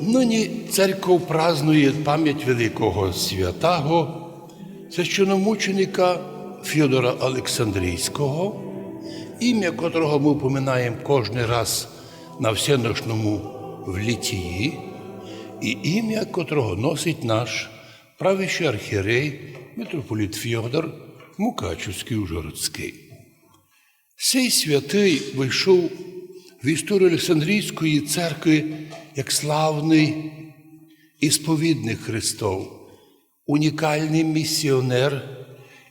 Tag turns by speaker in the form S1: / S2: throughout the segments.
S1: Нині церков празнує пам'ять великого святого, священомученика Фьодора Олександрійського, ім'я котрого ми упоминаємо кожен раз на всеношному в літії, і ім'я котрого носить наш правящий архієрей митрополіт Фьодор Мукачівський Ужгородський. Цей святий вийшов в історію Олександрійської церкви як славний ісповідник Христов, унікальний місіонер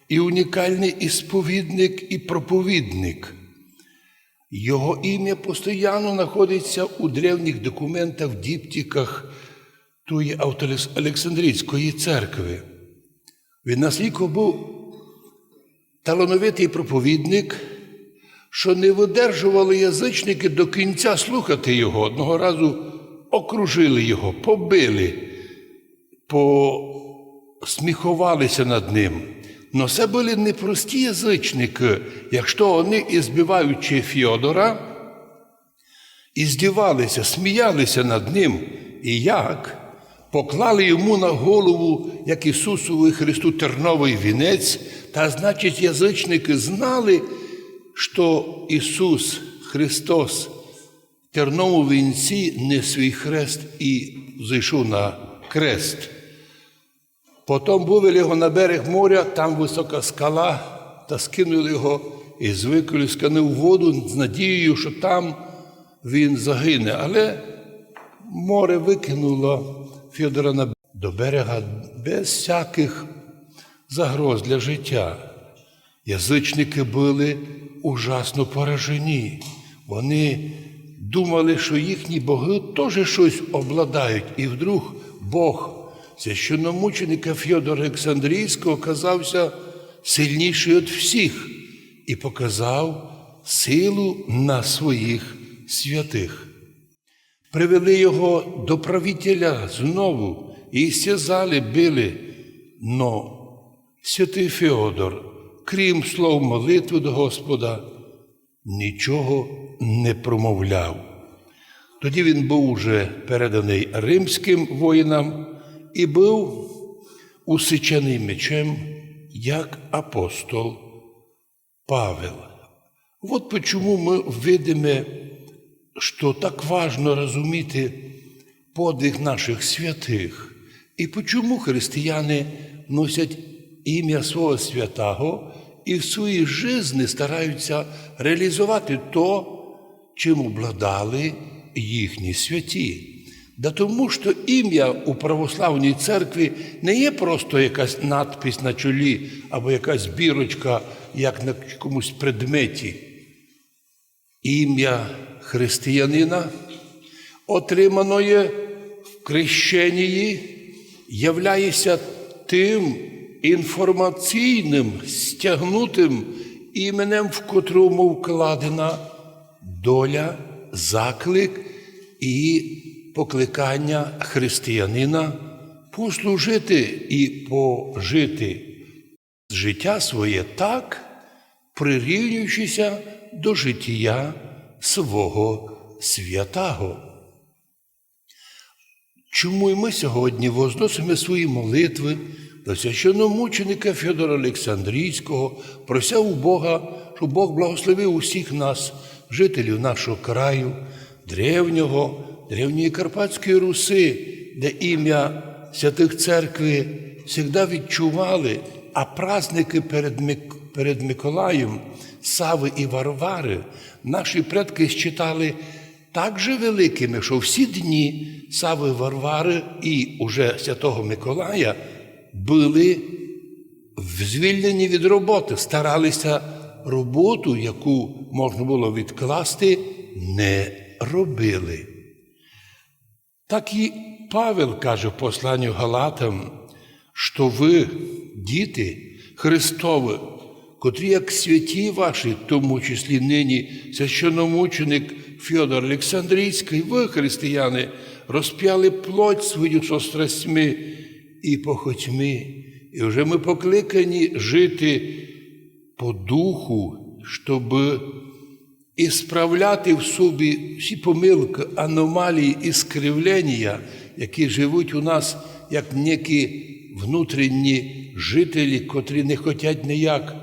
S1: і унікальний ісповідник і проповідник. Його ім'я постійно знаходиться у древніх документах, в діптіках тої Олександрійської церкви. Він настільки був талановитий проповідник, що не видержували язичники до кінця слухати його. Одного разу окружили його, побили, посміхувалися над ним. Но це були непрості язичники, якщо вони, і збиваючи Фьодора, і здівалися, сміялися над ним. І як? Поклали йому на голову, як Ісусову Христу, терновий вінець, та значить, язичники знали, що Ісус Христос в терновому вінці не свій хрест і зайшов на крест. Потім вивели його на берег моря, там висока скала, та скинули його і звикли скани в воду з надією, що там він загине. Але море викинуло Федора до берега без всяких загроз для життя. Язичники були ужасно поражені. Вони думали, що їхні боги теж щось обладають, і вдруг Бог священномученика Фьодора Олександрійського оказався сильніший від всіх і показав силу на своїх святих. Привели його до правителя знову і стязали, били. Но святий Феодор, крім слов молитви до Господа, нічого не промовляв. Тоді він був уже переданий римським воїнам і був усичений мечем, як апостол Павел. Вот почему мы видимо, что так важно розуміти подвиг наших святих, і почому християни носять ім'я свого святого і в своїй житті стараються реалізувати то, чим обладали їхні святі. Да тому що ім'я у православній церкві не є просто якась надпись на чолі або якась бірочка, як на комусь предметі. Ім'я християнина, отриманої в крещенні, являється тим інформаційним, стягнутим іменем, в котрому вкладена доля, заклик і покликання християнина послужити і пожити життя своє так, прирівнюючися до життя свого святого. Чому і ми сьогодні возносимо свої молитви до священномученика Федора Олександрійського, прося у Бога, щоб Бог благословив усіх нас, жителів нашого краю, древнього, древньої Карпатської Руси, де ім'я святих церкви завжди відчували, а праздники перед, Мик... перед Миколаєм, Сави і Варвари, наші предки считали так же великими, що всі дні Сави Варвари і уже Святого Миколая були звільнені від роботи, старалися роботу, яку можна було відкласти, не робили. Так і Павел каже в посланню Галатам, що ви, діти Христові, котрі як святі ваші, в тому числі нині священномученик Фьодор Олександрійський, ви, християни, розп'яли плоть свою со страстьми і похотьми, і вже ми покликані жити по духу, щоб і справляти в собі всі помилки, аномалії і скривлення, які живуть у нас як некі внутрішні жителі, котрі не хочуть ніяк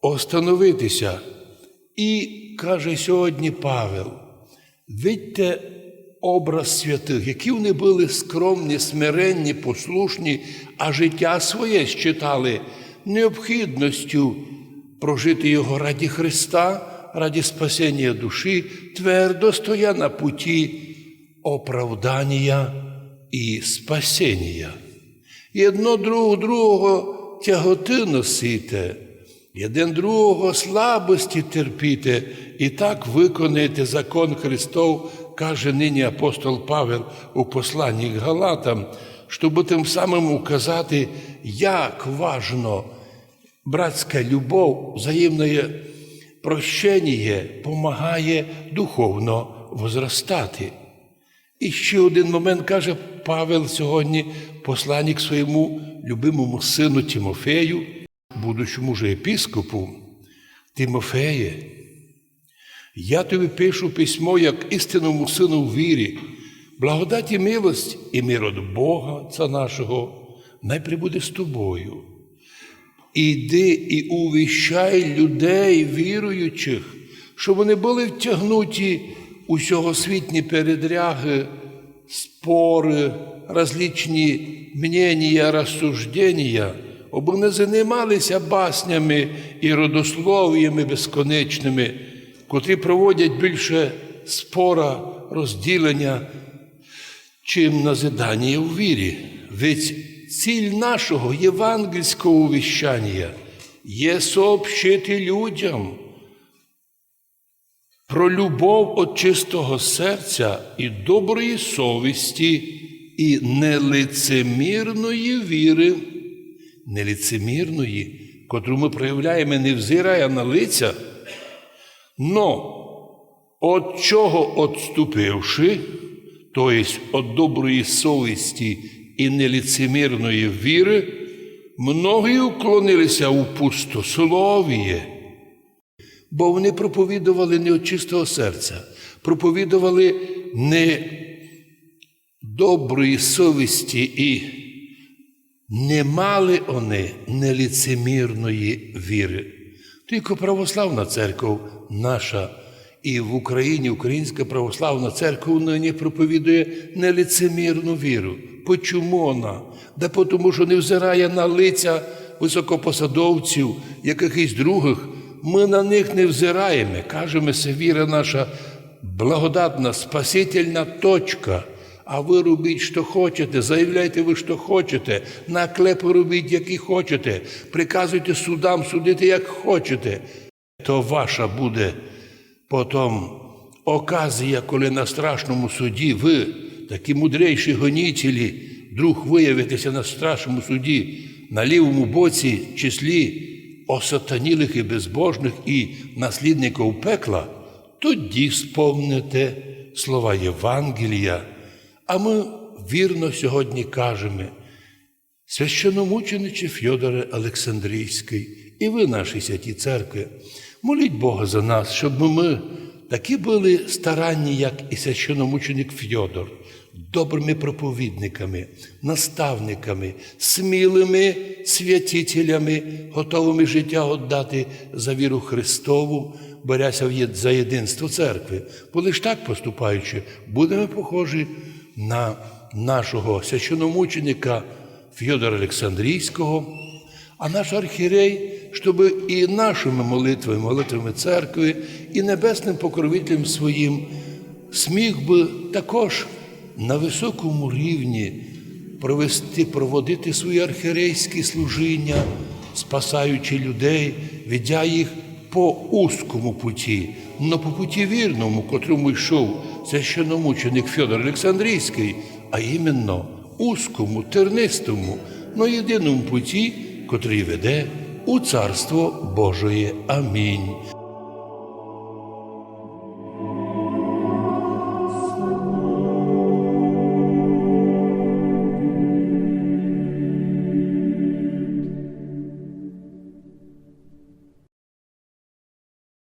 S1: остановитися. І каже сьогодні Павел, видьте образ святих, які вони були скромні, смиренні, послушні, а життя своє считали необхідністю прожити його раді Христа, раді спасення душі, твердо стоя на путі оправдання і спасіння. І одно друг другого тяготи носите, і другого слабості терпіте, і так виконаєте закон Христов, каже нині апостол Павел у посланні к Галатам, щоб тим самим указати, як важно братська любов, взаємне прощення помагає духовно возростати. І ще один момент каже Павел сьогодні, посланник своєму любимому сину Тимофею, будучому же епіскопу, Тимофеє, я тобі пишу письмо як істинному сину в вірі, благодаті милость і мир від Бога, Отця нашого, най прибуде з тобою. Іди і увіщай людей віруючих, щоб вони були втягнуті у сьогосвітні передряги, спори, различні мнення, розсуждення, аби не займалися баснями і родослов'ями безконечними, котрі проводять більше спора, розділення, чим назидання у вірі. Ведь ціль нашого євангельського увіщання є сообщити людям про любов від чистого серця і доброї совісті, і нелицемірної віри, нелицемірної, котру ми проявляємо, не взирає на лиця, но от чого отступивши, то есть от доброї совісті і нелицемірної віри, многі уклонилися у пустословіє, бо вони проповідували не від чистого серця, проповідували не доброї совісті і не мали вони нелицемірної віри. Тільки православна церква наша і в Україні Українська православна церква нині проповідує нелицемірну віру. Почому вона? Да тому, що не взирає на лиця високопосадовців, якихось других. Ми на них не взираємо. Кажемо, це віра наша благодатна, спасительна точка. А ви робіть, що хочете, заявляйте ви, що хочете, наклепи робіть, які хочете, приказуйте судам судити, як хочете. То ваша буде потім оказія, коли на страшному суді ви, такі мудрейші гонітелі, друг виявитеся на страшному суді, на лівому боці числі осатанілих і безбожних і наслідників пекла, тоді сповните слова Євангелія. А ми вірно сьогодні кажемо, священомученичі Фьодоре Олександрійський, і ви, наші святі церкви, моліть Бога за нас, щоб ми такі були старанні, як і священомученик Фьодор, добрими проповідниками, наставниками, смілими святителями, готовими життя віддати за віру Христову, боряся за єдинство церкви. Бо лише так поступаючи, будемо похожі на нашого священомученика Фьодора Олександрійського, а наш архірей, щоб і нашими молитвами, молитвами церкви, і небесним покровителем своїм сміг би також на високому рівні провести, проводити свої архірейські служіння, спасаючи людей, ведя їх по узкому путі, но по путі вірному, котрому йшов священомученик Федор Олександрійський, а іменно узкому, тернистому, но єдиному путі, котрий веде у Царство Божоє. Амінь.